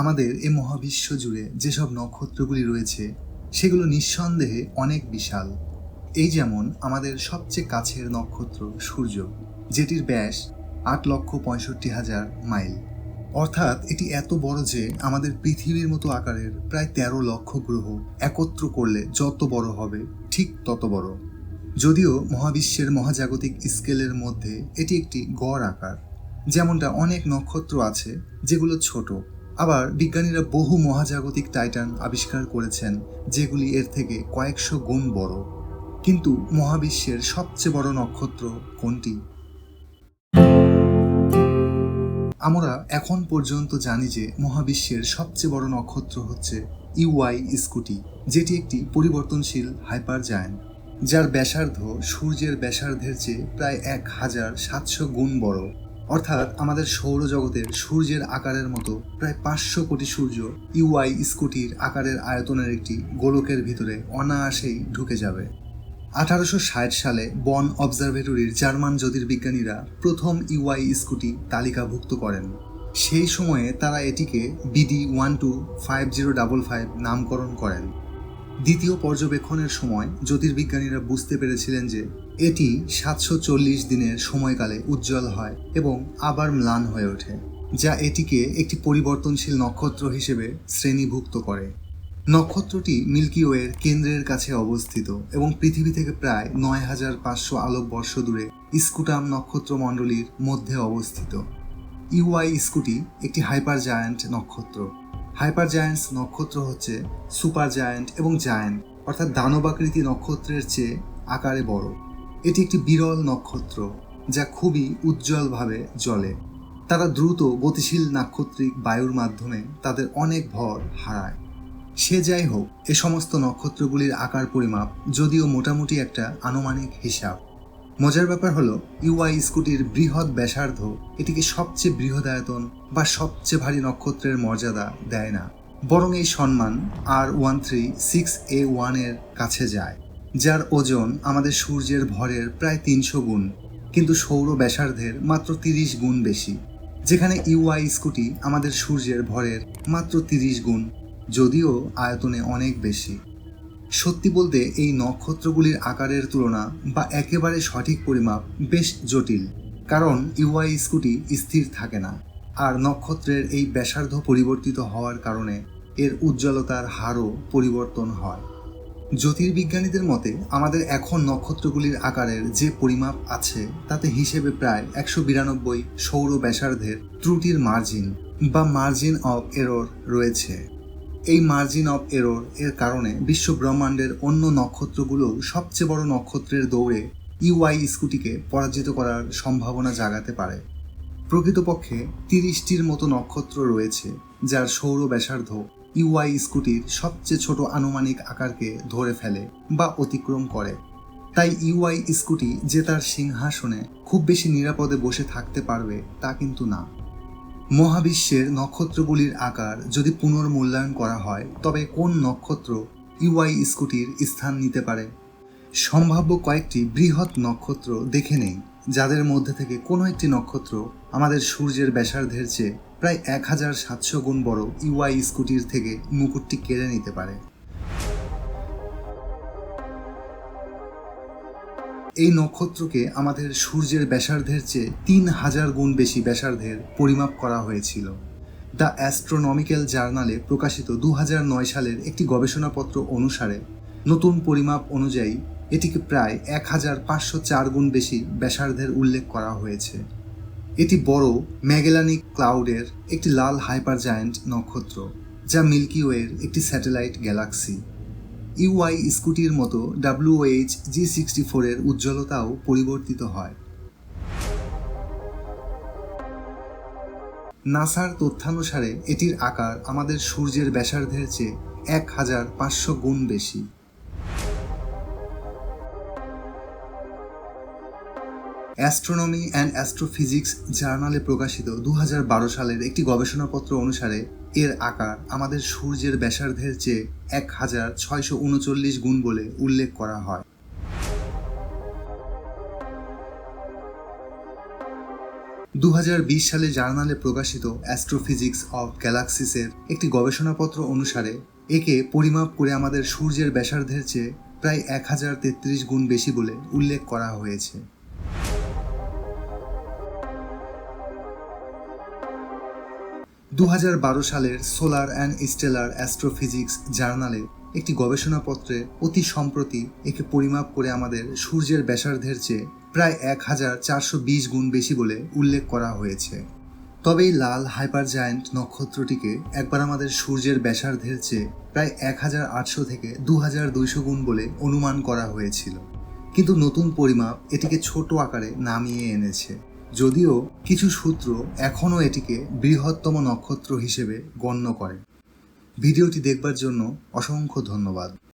আমাদের এ মহাবিশ্ব জুড়ে যেসব নক্ষত্রগুলি রয়েছে, সেগুলো নিঃসন্দেহে অনেক বিশাল। এই যেমন আমাদের সবচেয়ে কাছের নক্ষত্র সূর্য, যেটির ব্যাস আট লক্ষ পঁয়ষট্টি হাজার মাইল। অর্থাৎ এটি এত বড় যে আমাদের পৃথিবীর মতো আকারের প্রায় তেরো লক্ষ গ্রহ একত্র করলে যত বড় হবে, ঠিক তত বড়। যদিও মহাবিশ্বের মহাজাগতিক স্কেলের মধ্যে এটি একটি গড় আকার। যেমনটা অনেক নক্ষত্র আছে, যেগুলো ছোট। আবার বিজ্ঞানীরা বহু মহাজাগতিক টাইটান আবিষ্কার করেছেন, যেগুলি এর থেকে কয়েকশো গুণ বড়। কিন্তু মহাবিশ্বের সবচেয়ে বড় নক্ষত্র কোনটি? আমরা এখন পর্যন্ত জানি যে মহাবিশ্বের সবচেয়ে বড় নক্ষত্র হচ্ছে ইউআই স্কুটি, যেটি একটি পরিবর্তনশীল হাইপার জায়ান্ট যার ব্যাসার্ধ সূর্যের ব্যাসার্ধের চেয়ে প্রায় এক হাজার সাতশো গুণ বড়। অর্থাৎ আমাদের সৌরজগতের সূর্যের আকারের মতো প্রায় পাঁচশো কোটি সূর্য ইউআই স্কুটির আকারের আয়তনের একটি গোলকের ভিতরে অনায়াসেই ঢুকে যাবে। আঠারোশো ষাট সালে বন অবজারভেটরির জার্মান জ্যোতির্বিজ্ঞানীরা প্রথম ইউআই স্কুটি তালিকাভুক্ত করেন। সেই সময়ে তারা এটিকে BD one two five zero double five নামকরণ করেন। দ্বিতীয় পর্যবেক্ষণের সময় জ্যোতির্বিজ্ঞানীরা বুঝতে পেরেছিলেন যে এটি সাতশো চল্লিশ দিনের সময়কালে উজ্জ্বল হয় এবং আবার ম্লান হয়ে ওঠে, যা এটিকে একটি পরিবর্তনশীল নক্ষত্র হিসেবে শ্রেণীভুক্ত করে। নক্ষত্রটি মিল্কি ওয়ের কেন্দ্রের কাছে অবস্থিত এবং পৃথিবী থেকে প্রায় নয় হাজার পাঁচশো আলোকবর্ষ দূরে স্কুটাম নক্ষত্র মণ্ডলীর মধ্যে অবস্থিত। ইউআই স্কুটি একটি হাইপার জায়ান্ট নক্ষত্র। হাইপার জায়ান্টস নক্ষত্র হচ্ছে সুপার জায়ান্ট এবং জায়ান্ট, অর্থাৎ দানবাকৃতি নক্ষত্রের চেয়ে আকারে বড়। এটি একটি বিরল নক্ষত্র যা খুবই উজ্জ্বলভাবে জ্বলে। তারা দ্রুত গতিশীল নাক্ষত্রিক বায়ুর মাধ্যমে তাদের অনেক ভর হারায়। সে যাই হোক, এ সমস্ত নক্ষত্রগুলির আকার পরিমাপ যদিও মোটামুটি একটা আনুমানিক হিসাব। মজার ব্যাপার হলো, ইউআই স্কুটির বৃহৎ ব্যাসার্ধ এটিকে সবচেয়ে বৃহদায়তন বা সবচেয়ে ভারী নক্ষত্রের মর্যাদা দেয় না। বরং এই সম্মান R one three six a ওয়ানের কাছে যায়। যার ওজন আমাদের সূর্যের ভরের প্রায় তিনশো গুণ, কিন্তু সৌর ব্যাসার্ধের মাত্র তিরিশ গুণ বেশি, যেখানে ইউআই স্কুটি আমাদের সূর্যের ভরের মাত্র তিরিশ গুণ, যদিও আয়তনে অনেক বেশি। সত্যি বলতে, এই নক্ষত্রগুলির আকারের তুলনা বা একেবারে সঠিক পরিমাপ বেশ জটিল, কারণ ইউআই স্কুটি স্থির থাকে না, আর নক্ষত্রের এই ব্যাসার্ধ পরিবর্তিত হওয়ার কারণে এর উজ্জ্বলতার হারও পরিবর্তন হয়। জ্যোতির্বিজ্ঞানীদের মতে, আমাদের এখন নক্ষত্রগুলির আকারের যে পরিমাপ আছে, তাতে হিসেবে প্রায় একশো বিরানব্বই সৌর ব্যাসার্ধের ত্রুটির মার্জিন বা মার্জিন অফ এরর রয়েছে। এই মার্জিন অফ এরর এর কারণে বিশ্ব ব্রহ্মাণ্ডের অন্য নক্ষত্রগুলো সবচেয়ে বড় নক্ষত্রের দৌড়ে ইউআই স্কুটিকে পরাজিত করার সম্ভাবনা জাগাতে পারে। প্রকৃতপক্ষে তিরিশটির মতো নক্ষত্র রয়েছে, যার সৌর ব্যাসার্ধ ইউআই স্কুটির সবচেয়ে ছোট আনুমানিক আকারকে ধরে ফেলে বা অতিক্রম করে। তাই ইউআই স্কুটি যে তার সিংহাসনে খুব বেশি নিরাপদে বসে থাকতে পারবে তা কিন্তু না। মহাবিশ্বের নক্ষত্রগুলির আকার যদি পুনর্মূল্যায়ন করা হয়, তবে কোন নক্ষত্র ইউআই স্কুটির স্থান নিতে পারে? সম্ভাব্য কয়েকটি বৃহৎ নক্ষত্র দেখে নেই, যাদের মধ্যে থেকে কোনো একটি নক্ষত্র আমাদের সূর্যের ব্যাসার্ধের চেয়ে প্রায় এক হাজার সাতশো গুণ বড় ইউআই স্কুটির থেকে মুকুটটি কেড়ে নিতে পারে। এই নক্ষত্রকে আমাদের সূর্যের ব্যাসার্ধের চেয়ে তিন হাজার গুণ বেশি ব্যাসার্ধের পরিমাপ করা হয়েছিল। দ্য অ্যাস্ট্রোনমিক্যাল জার্নালে প্রকাশিত দু সালের একটি গবেষণাপত্র অনুসারে নতুন পরিমাপ অনুযায়ী এটিকে প্রায় এক হাজার পাঁচশো চার গুণ বেশি ব্যাসার্ধের উল্লেখ করা হয়েছে। এটি বড় ম্যাগেলানিক ক্লাউডের একটি লাল হাইপার জায়ান্ট নক্ষত্র, যা মিল্কি ওয়ের একটি স্যাটেলাইট গ্যালাক্সি। ইউআই স্কুটির মতো ডাব্লিউএইচ জি সিক্সটি ফোরের উজ্জ্বলতাও পরিবর্তিত হয়। নাসার তথ্যানুসারে এটির আকার আমাদের সূর্যের ব্যাসার্ধের চেয়ে এক হাজার পাঁচশো গুণ বেশি। অ্যাস্ট্রোনমি অ্যান্ড অ্যাস্ট্রোফিজিক্স জার্নালে প্রকাশিত দু হাজার বারো সালের একটি গবেষণাপত্র অনুসারে এর আকার আমাদের সূর্যের ব্যাসার্ধের চেয়ে এক হাজার ছয়শো উনচল্লিশ গুণ বলে উল্লেখ করা হয়। দু হাজার বিশ সালে জার্নালে প্রকাশিত অ্যাস্ট্রোফিজিক্স অফ গ্যালাক্সিসের একটি গবেষণাপত্র অনুসারে একে পরিমাপ করে আমাদের সূর্যের ব্যাসার্ধের চেয়ে প্রায় এক হাজার তেত্রিশ গুণ বেশি বলে উল্লেখ করা হয়েছে। দু হাজার বারো সালের সোলার অ্যান্ড স্টেলার অ্যাস্ট্রোফিজিক্স জার্নালে একটি গবেষণাপত্রে অতি সম্প্রতি একে পরিমাপ করে আমাদের সূর্যের ব্যাসার্ধের চেয়ে প্রায় এক হাজার চারশো বিশ গুণ বেশি বলে উল্লেখ করা হয়েছে। তবে এই লাল হাইপার জায়ান্ট নক্ষত্রটিকে একবার আমাদের সূর্যের ব্যাসার্ধের চেয়ে প্রায় এক হাজার আটশো থেকে দু হাজার দুইশো গুণ বলে অনুমান করা হয়েছিল। কিন্তু নতুন পরিমাপ এটিকে ছোট আকারে নামিয়ে এনেছে। যদিও কিছু সূত্র এখনও এটিকে বৃহত্তম নক্ষত্র হিসেবে গণ্য করে। ভিডিওটি দেখবার জন্য অসংখ্য ধন্যবাদ।